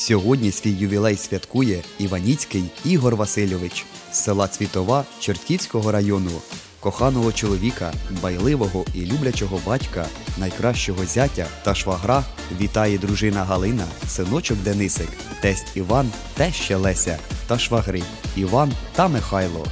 Сьогодні свій ювілей святкує Іваніцький Ігор Васильович з села Цвітова Чортківського району, коханого чоловіка, байливого і люблячого батька, найкращого зятя та швагра вітає дружина Галина, синочок Денисик, тесть Іван, теща Леся та швагри Іван та Михайло.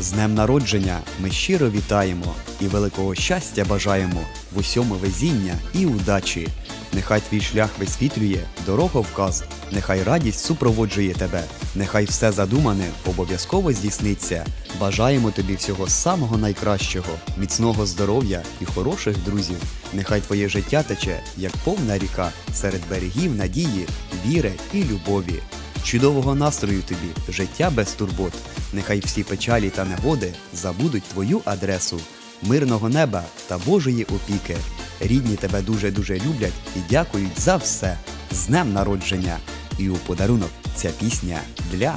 З днем народження ми щиро вітаємо і великого щастя бажаємо в усьому везіння і удачі. Нехай твій шлях висвітлює дороговказ, нехай радість супроводжує тебе, нехай все задумане обов'язково здійсниться. Бажаємо тобі всього самого найкращого, міцного здоров'я і хороших друзів. Нехай твоє життя тече, як повна ріка, серед берегів надії, віри і любові. Чудового настрою тобі, життя без турбот. Нехай всі печалі та негоди забудуть твою адресу, мирного неба та Божої опіки. Рідні тебе дуже-дуже люблять і дякують за все. З днем народження! І у подарунок ця пісня для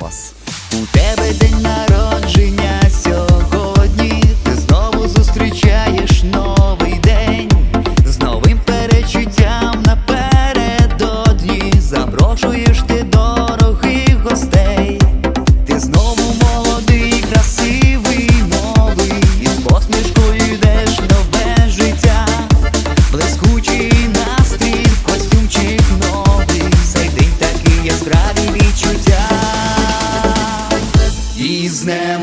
вас. У тебе день народження різним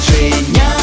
Чиня